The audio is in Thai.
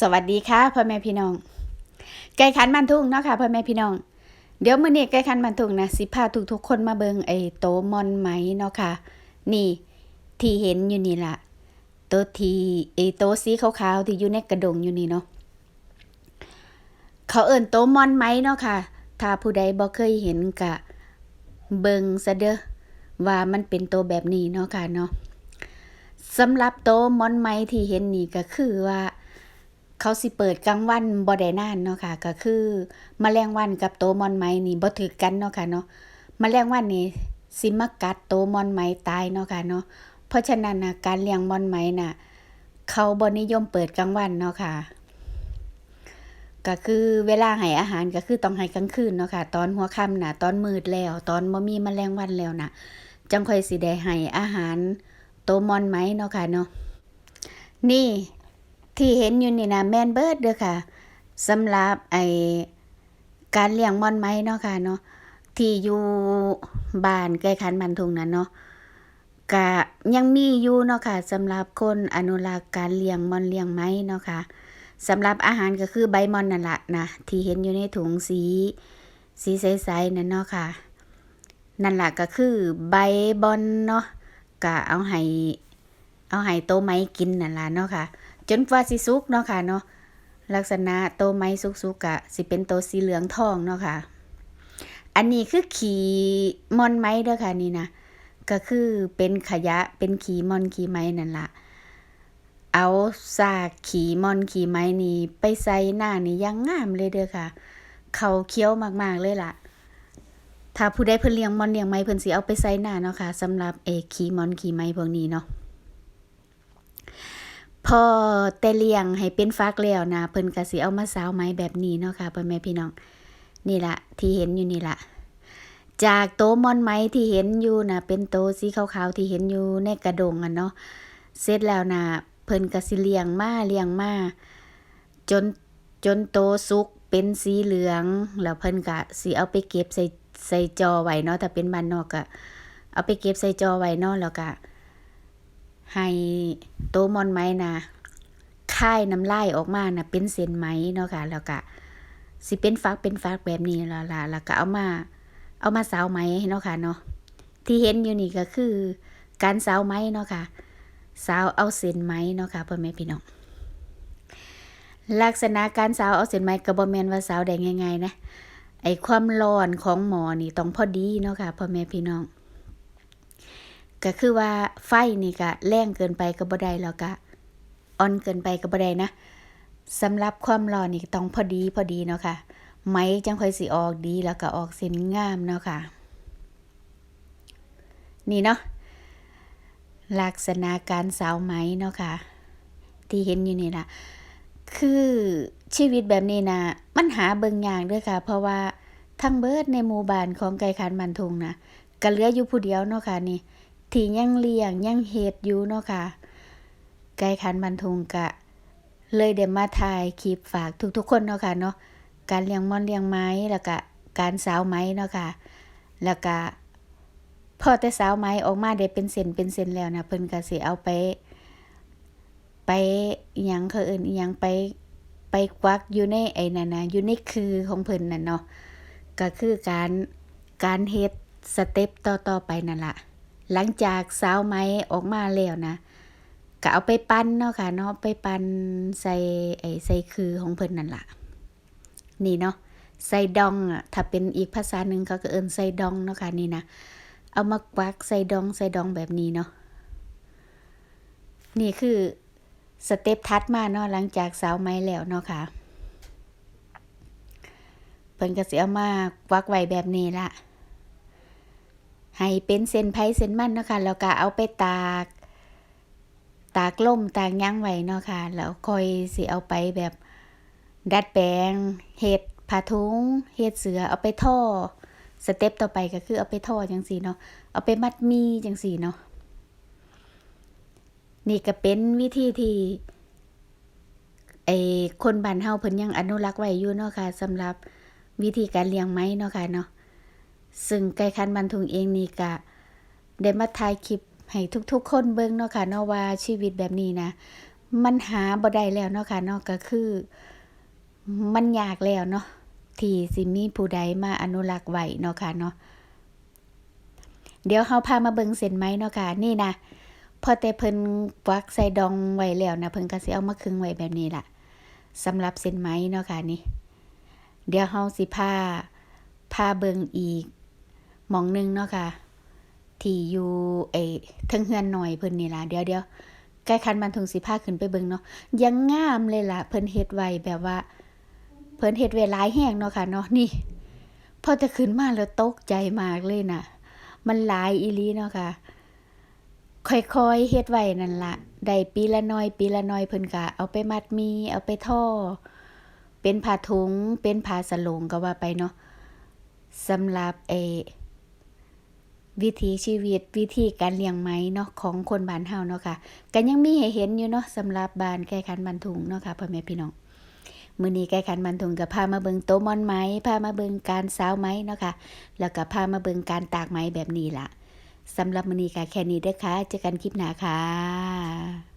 สวัสดีค่ะพ่อแม่พี่น้อง ไก่ขันมันทุ่งเนาะค่ะพ่อแม่พี่น้อง เดี๋ยวมื้อนี้ไก่ขันมันทุ่งนะสิพาทุกๆคนมาเบิงไอ้โตมอนไหมเนาะค่ะ นี่ที่เห็นอยู่นี่ล่ะโตวที่ไอ้โตสีขาวๆที่อยู่ในกระดงอยู่นี่เนาะเขาเอิ้นโตมอนไหมเนาะค่ะ ถ้าผู้ใดบ่เคยเห็นกะเบิงซะเด้อว่ามันเป็นโตวแบบนี้เนาะค่ะเนาะสำหรับโตมอนไหมที่เห็นนี่ก็คือว่า เขาสิเปิดกลางวันบ่ได้นานเนาะค่ะ ก็คือแมลงวันกับโตมอนไหมนี่บ่ถือกันเนาะค่ะเนาะแมลงวันนี่สิมากัดโตมอนไหมตายเนาะค่ะเนาะเพราะฉะนั้นนะการเลี้ยงมอนไหมน่ะ เขาบ่นิยมเปิดกลางวันเนาะค่ะ ก็คือเวลาให้อาหารก็คือต้องให้กลางคืนเนาะค่ะ ตอนหัวค่ำน่ะ ตอนมืดแล้ว ตอนบ่มีแมลงวันแล้วน่ะ จังค่อยสิได้ให้อาหารโตมอนไหมเนาะค่ะเนาะนี่ ที่เห็นอยู่นี่นะแมนเบิร์ดเด้อค่ะสำหรับไอการเลี้ยงม่อนไม้เนาะค่ะเนาะที่อยู่บ้านใกล้คันบันทุงนั้นเนาะกะยังมีอยู่เนาะค่ะสำหรับคนอนุรักษ์การเลี้ยงม่อนเลี้ยงไม้เนาะค่ะสำหรับอาหารก็คือใบม่อนนั่นแหละนะที่เห็นอยู่ในถุงสีสีใสๆนั่นเนาะค่ะ นั่นแหละก็คือใบบอนเนาะกะเอาให้เอาให้โตไม้กินนั่นแหละเนาะค่ะ จนกว่าสิสุกเนาะค่ะเนาะลักษณะโตไม้สุกๆกะสิเป็นโตสีเหลืองทองเนาะค่ะ อันนี้คือขี่มอนไม้เด้อค่ะนี่นะก็คือเป็นขยะเป็นขี่มอนขี่ไม้นั่นละเอาซากขี่มอนขี่ไม้นี่ไปใส่หน้านี่ยังงามเลยเด้อค่ะ เขาเคี้ยวมากๆเลยล่ะ ถ้าผู้ใดเพิ่นเลี้ยงมอนเลี้ยงไม้เพิ่นสิเอาไปใส่หน้าเนาะค่ะสำหรับเออขี่มอนขี่ไม้พวกนี้เนาะ พอแต่เลี้ยงให้เป็นฟักแล้วนะเพิ่นก็สิเอามาสาวไม้แบบนี้เนาะค่ะพ่อแม่พี่น้อง นี่ละที่เห็นอยู่นี่ละจากโตมอนไม้ที่เห็นอยู่นะเป็นโตสีขาวๆที่เห็นอยู่ในกระดงอะเนาะเสร็จแล้วนะเพิ่นก็สิเลี้ยงมาเลี้ยงมาจนจนโตสุกเป็นสีเหลือง แล้วเพิ่นก็สิเอาไปเก็บใส่ใส่จอไว้เนาะถ้าเป็นบ้านนอกก็เอาไปเก็บใส่จอไว้เนาะแล้วก็ ให้โตมอนไหมนะค่ายน้ำลายออกมานะเป็นเส้นไหมเนาะค่ะแล้วก็สิเป็นฟักเป็นฟักแบบนี้แล้วล่ะแล้วก็เอามา เอามาสาวไหมเนาะค่ะเนาะที่เห็นอยู่นี่ก็คือ การสาวไหมเนาะค่ะสาวเอาเส้นไหมเนาะค่ะพ่อแม่พี่น้องลักษณะการสาวเอาเส้นไหมก็บ่แมนว่าสาวได้ง่ายๆนะไอความร้อนของหมอนี่ต้องพอดีเนาะค่ะพ่อแม่พี่น้อง ก็คือว่าไฟนี่ก็แรงเกินไปก็บ่ได้แล้วก็อ่อนเกินไปก็บ่ได้นะสำหรับความร้อนนี่ต้องพอดีพอดีเนาะค่ะไหมจังค่อยสิออกดีแล้วก็ออกเส้นงามเนาะค่ะ นี่เนาะลักษณะการสาวไหมเนาะค่ะ ที่เห็นอยู่นี่นะคือชีวิตแบบนี้นะมันหาเบิ่งยากเด้วยค่ะ เพราะว่าทั้งเบิดในหมู่บ้านของไก่ขันมันทุงนะก็เหลืออยู่ผู้เดียวเนาะค่ะนี่ ที่ยังเลี้ยงยังเฮ็ดอยู่เนาะค่ะไก่ขันบันทุงกะ เลยได้มาถ่ายคลิปฝากทุกๆคนเนาะค่ะเนาะการเลี้ยงม่อนเลี้ยงไม้แล้วก็การสาวไม้เนาะค่ะแล้วก็พอแต่สาวไม้ออกมาได้เป็นเส้นเป็นเส้นแล้วนะเพิ่นก็สิเอาไป ไปอยังเขาเอิ้นอยังไปไปควักอยู่ในไอ้นั่นนะอยู่ในคือของเพิ่นน่ะเนาะก็คือการการเฮ็ดสเต็ปต่อๆไปนั่นล่ะ หลังจากสาวไม้ออกมาแล้วนะก็เอาไปปั้นเนาะค่ะเนาะไปปั้นใส่ไอ้ใส่คือของเพิ่นนั่นล่ะ นี่เนาะใส่ดองอะถ้าเป็นอีกภาษาหนึ่งเขาก็เอิ้นใส่ดองเนาะค่ะนี่นะเอามากวักใส่ดองใส่ดองแบบนี้เนาะนี่คือสเต็ปทัดมาเนาะหลังจากสาวไม้แล้วเนาะค่ะเพิ่นก็สิเอามากวักไว้แบบนี้ละ ให้เป็นเส้นไผ่เส้นมันเนาะค่ะแล้วก็เอาไปตาก ตากล่มตากยั้งไว้เนาะค่ะแล้วค่อยสิเอาไปแบบ ดัดแปลงเฮ็ดผ้าถุงเฮ็ดเสือเอาไปท่อสเต็ปต่อไปก็คือเอาไปท่อจังซี่เนาะเอาไปมัดมีจังซี่เนาะนี่ก็เป็นวิธีที่ไอคนบ้านเฮาเพิ่นยังอนุรักษ์ไว้อยู่เนาะค่ะสำหรับวิธีการเลี้ยงไม้เนาะค่ะเนาะ ซึ่งไก่คันบันทุงเองนี่ก็ได้มาถ่ายคลิปให้ทุกๆ คนเบิ่งเนาะค่ะเนาะว่าชีวิตแบบนี้นะ มันหาบ่ได้แล้วเนาะค่ะเนาะก็คือ มันยากแล้วเนาะที่สิมีผู้ใดมาอนุรักษ์ไว้เนาะค่ะเนาะเดี๋ยวเฮาพามาเบิ่งเส้นไหมเนาะค่ะนี่นะพอแต่เพิ่นฟักใส่ดองไว้แล้วนะเพิ่นก็สิเอามาขึงไว้แบบนี้ล่ะสำหรับเส้นไหมเนาะค่ะนี่ เดี๋ยวเฮาสิพาพาเบิ่งอีก มองหนึงเนาะค่ะ ที่อยู่ไอ้เทิงเฮือนหน่อยเพิ่นนี่ล่ะเดี๋ยวเดี๋ยวใกล้คันมันทงสิพาขึ้นไปเบิ่งเนาะยังงามเลยล่ะเพิ่นเฮ็ดไว้แบบว่า เพิ่นเฮ็ดไว้หลายแห้งเนาะค่ะเนาะนี่ พอจะขึ้นมาแล้วตกใจมากเลยน่ะ มันหลายอีลีเนาะค่ะ ค่อยๆเฮ็ดไว้นั่นล่ะได้ปีละน้อย ปีละน้อยเพิ่นก็เอาไปมัดมี เอาไปท่อ เป็นผ้าถุงเป็นผ้าสโลงก็ว่าไปเนาะสำหรับไอ วิถีชีวิตวิธีการเลี้ยงไม้เนาะของคนบ้านเฮาเนาะค่ะก็ยังมีให้เห็นอยู่เนาะสำหรับบ้านแก่คันบันทุงเนาะค่ะพ่อแม่พี่น้องมื้อนี้แก่คันบันทุงก็พามาเบิงโตะมอนไม้พามาเบิงการสาวไม้เนาะค่ะแล้วก็พามาเบิงการตากไม้แบบนี้ล่ะสำหรับมื้อนี้ก็แค่นี้เด้อค่ะเจอกันคลิปหน้าค่ะ